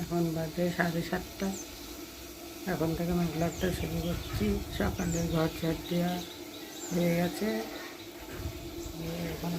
এখন বাজে সাড়ে সাতটা। এখন থেকে আমি ব্লগটা শুরু করছি। সকালে ঘর ঝাড় দেওয়া হয়ে গেছে। এখন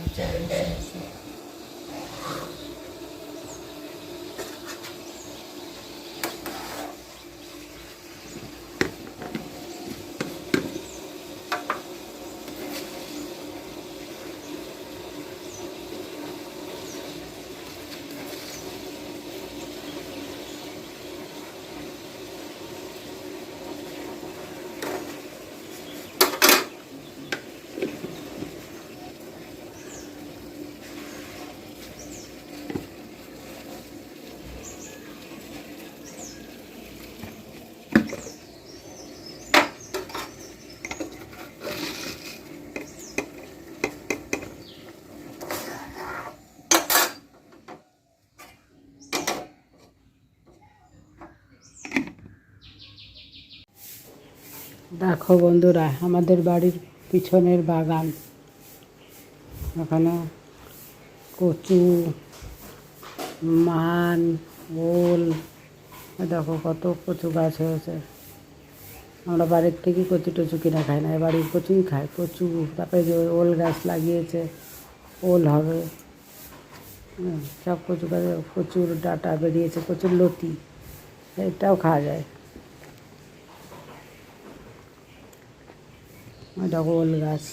দেখো বন্ধুরা, আমাদের বাড়ির পিছনের বাগান। ওখানে কচু, মান, ওল দেখো কত কচু গাছ হয়েছে। আমরা বাড়ির থেকে কচু টচু কিনে খাই না বাড়ির কচুই খাই। কচু, তারপরে যে ওল গাছ লাগিয়েছে, ওল হবে। সব কচু গাছে প্রচুর ডাটা বেরিয়েছে প্রচুর লতি, এটাও খাওয়া যায়। দেখো ওল গাছ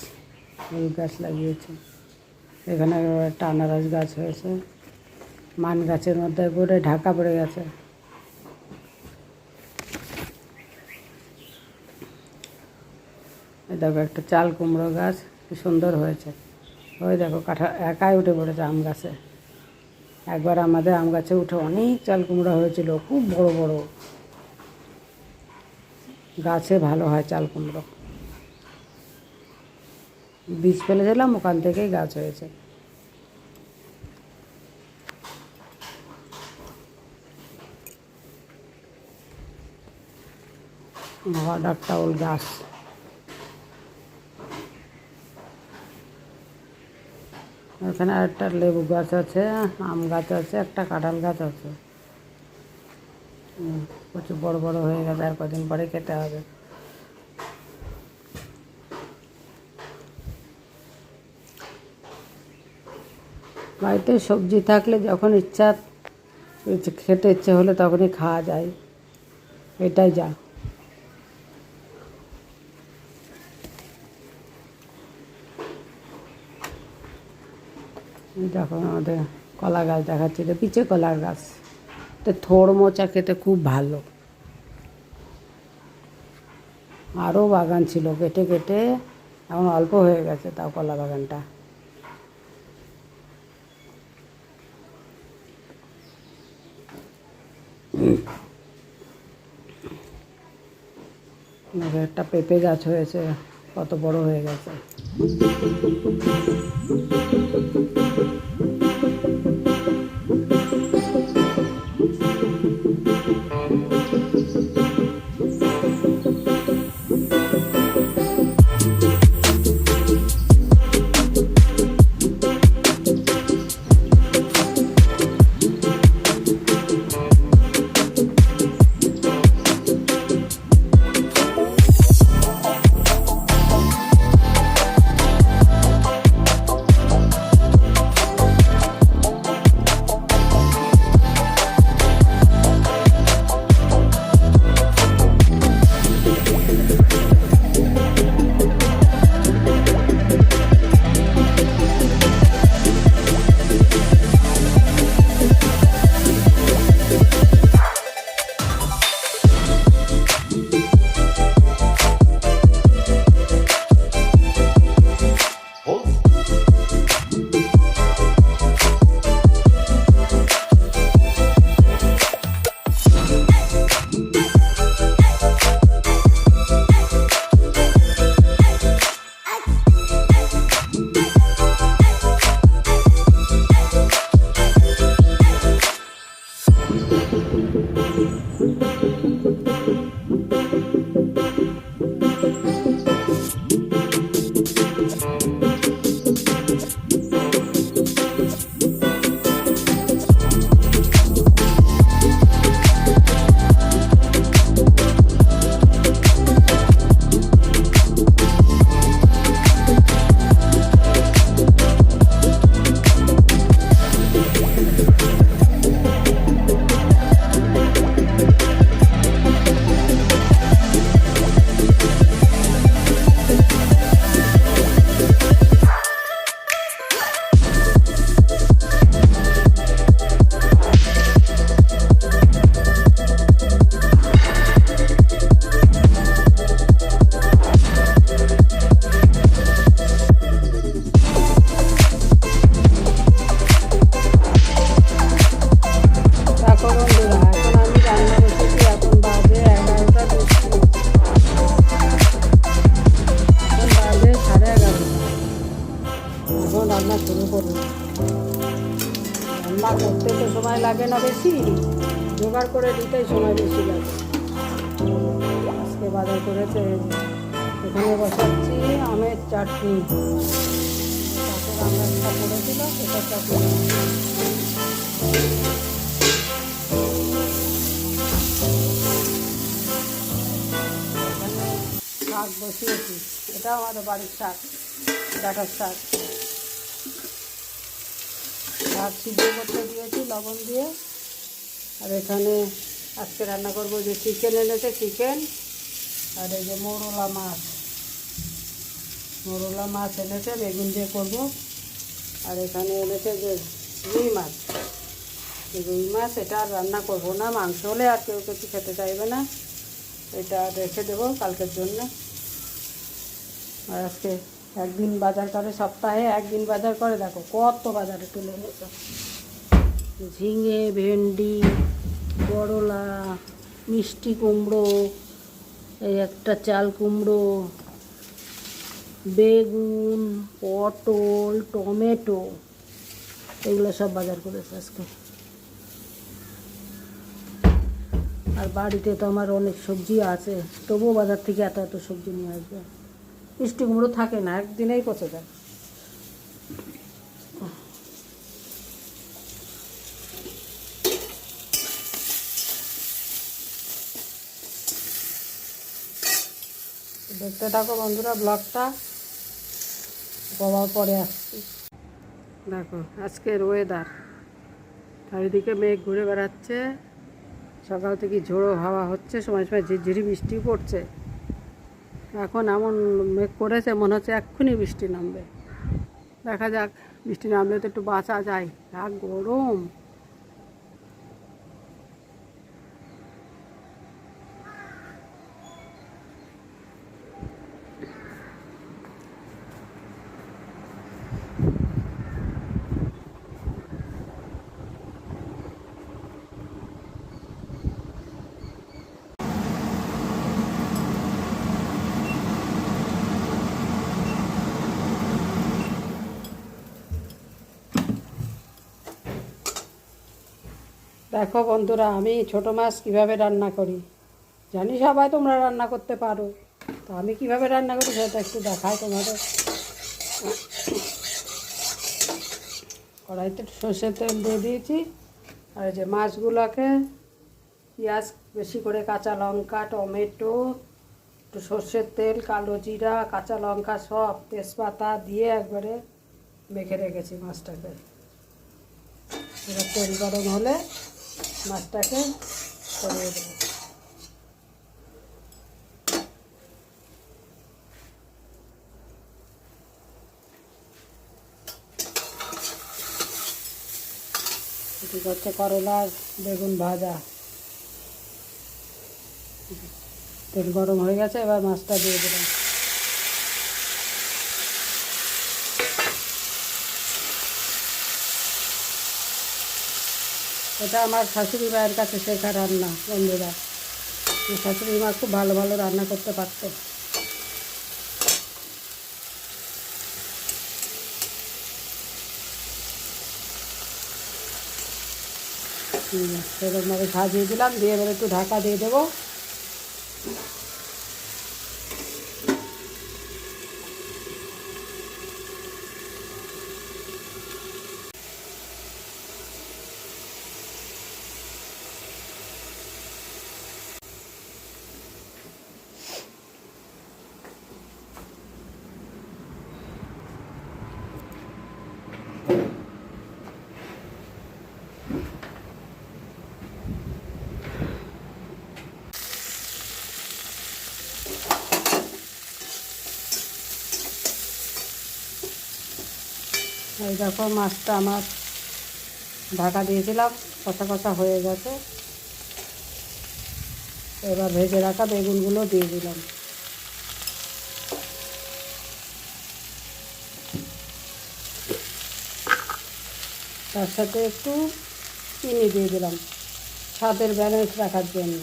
ওল গাছ লাগিয়েছে। এখানে একটা আনারস গাছ হয়েছে। মান গাছের মধ্যে করে ঢাকা পড়ে গেছে। দেখো একটা চাল কুমড়ো গাছ, কি সুন্দর হয়েছে। ওই দেখো কাঠা একাই উঠে পড়েছে আম গাছে। একবার আমাদের আম গাছে উঠে অনেক চাল কুমড়ো হয়েছিল, খুব বড় বড়। গাছে ভালো হয় চাল কুমড়ো। বীজ ফেলে ফেলেছিলাম ওখান থেকেই গাছ হয়েছে। ওল গাছ। এখানে একটা লেবু গাছ আছে, আম গাছ আছে, একটা কাঁঠাল গাছ আছে। প্রচুর বড় বড় হয়ে গেছে, আর কদিন পরে খেতে হবে। বাড়িতে সবজি থাকলে যখন ইচ্ছা খেতে ইচ্ছে হলে তখনই খাওয়া যায়। এটাই যা। দেখো আমাদের কলা গাছ দেখাচ্ছি, এটা পিচে কলার গাছ। তো থোড় মোচা খেতে খুব ভালো। আরও বাগান ছিল, কেটে কেটে এখন অল্প হয়ে গেছে তাও কলা বাগানটা এখানে একটা পেঁপে গাছ হয়েছে কত বড় হয়ে গেছে। তা করতে তো সময় লাগে না বেশি। জোগাড় করে দিতেই সময় বেশি লাগে। আজকে বাজার করেছে, এখানে বসাচ্ছি আমের আমরা করেছিল চাটনি। শাক বসিয়েছি। এটা আমাদের বাড়ির শাক, ডাটার শাক। শাক সিদ্ধ করতে দিয়েছি, লবণ দিয়ে। আর এখানে আজকে রান্না করব যে চিকেন এনেছে চিকেন আর এই যে মোরলা মাছ। মোরলা মাছ এনেছে, বেগুন দিয়ে করব। আর এখানে এনেছে যে রুই মাছ। রুই মাছ, এটা আর রান্না করব না। মাংস হলে আর কেউ কিছু খেতে চাইবে না। এটা রেখে দেবো কালকের জন্য। আর আজকে একদিন বাজার করে সপ্তাহে, একদিন বাজার করে, দেখো কত বাজারে তুলে এনেছে। ঝিঙে, ভেন্ডি, করলা, মিষ্টি কুমড়ো, এই একটা চাল কুমড়ো, বেগুন, পটল, টমেটো, এগুলো সব বাজার করেছে আজকে। আর বাড়িতে তো আমার অনেক সবজি আছে, তবুও বাজার থেকে এত এত সবজি নিয়ে আসবে। মিষ্টি কুমড়ো থাকে না, একদিনেই পচে যায়। দেখতে থাকো বন্ধুরা ব্লগটা বাবার পরে আসছি। দেখো, আজকের ওয়েদার চারিদিকে মেঘ ঘুরে বেড়াচ্ছে, সকাল থেকে ঝোড়ো হাওয়া হচ্ছে, সময় সময় ঝিরঝিরি বৃষ্টি পড়ছে। এখন এমন মেঘ করেছে, মনে হচ্ছে এক্ষুনি বৃষ্টি নামবে। দেখা যাক, বৃষ্টি নামলে তো একটু বাঁচা যায়। যা গরম। দেখো বন্ধুরা, আমি ছোট মাছ কীভাবে রান্না করি? জানি সবাই তোমরা রান্না করতে পারো। তো আমি কীভাবে রান্না করি সেটা একটু দেখাই তোমাদের। কড়াইতে সর্ষের তেল দিয়ে দিয়েছি। আর যে মাছগুলোকে পেঁয়াজ, বেশি করে কাঁচা লঙ্কা, টমেটো, একটু সর্ষের তেল, কালো জিরা, কাঁচা লঙ্কা সব তেজপাতা দিয়ে একবারে মেখে রেখেছি মাছটাকে। তেল গরম হলে মাছটাকে সরিয়ে দেবো হচ্ছে করলা বেগুন ভাজা। তেল গরম হয়ে গেছে, এবার মাছটা দিয়ে দিলাম। এটা আমার শাশুড়ি মায়ের কাছে শেখা রান্না, বন্ধুরা। শাশুড়ি মা খুব ভালো ভালো রান্না করতে পারতো। সেরকমভাবে সাজিয়ে দিলাম, দিয়ে এবার একটু ঢাকা দিয়ে দেবো। এই দেখো মাছটা আমার ঢাকা দিয়েছিলাম কষা কষা হয়ে গেছে। এবার ভেজে রাখা বেগুনগুলো দিয়ে দিলাম। তার সাথে একটু চিনি দিয়ে দিলাম, স্বাদের ব্যালেন্স রাখার জন্য।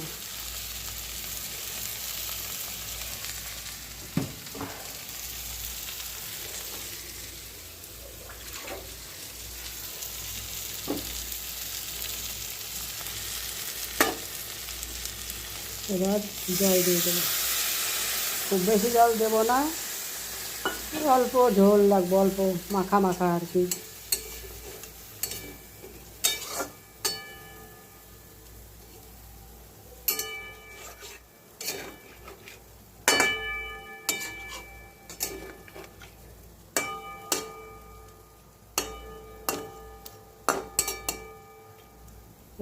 এবার জল দিয়ে দেবো। খুব বেশি জল দেবো না, অল্প ঝোল লাগবে, অল্প মাখা মাখা আর কি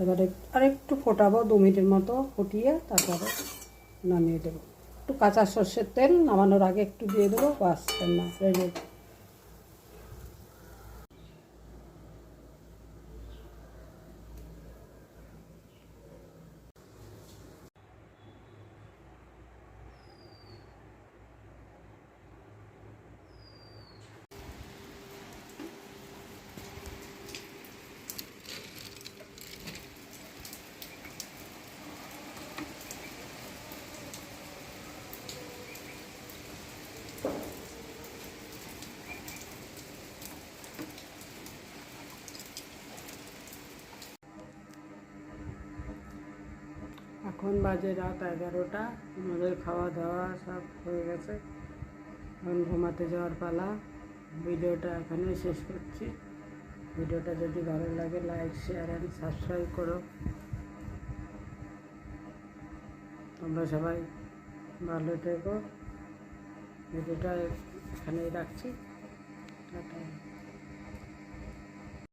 এবারে আর একটু ফোটাবো দু মিনিটের মতো ফুটিয়ে তারপরে নামিয়ে দেবো। একটু কাঁচা সর্ষের তেল নামানোর আগে একটু দিয়ে দেবো, বাস না রেডি এখন বাজে রাত এগারোটা, আমাদের খাওয়া দাওয়া সব হয়ে গেছে। এখন ঘুমাতে যাওয়ার পালা। ভিডিওটা এখানে শেষ করছি। ভিডিওটা যদি ভালো লাগে, লাইক শেয়ার অ্যান্ড সাবস্ক্রাইব করো। তোমরা সবাই ভালো থেকো। ভিডিওটা এখানেই রাখছি। টাটা।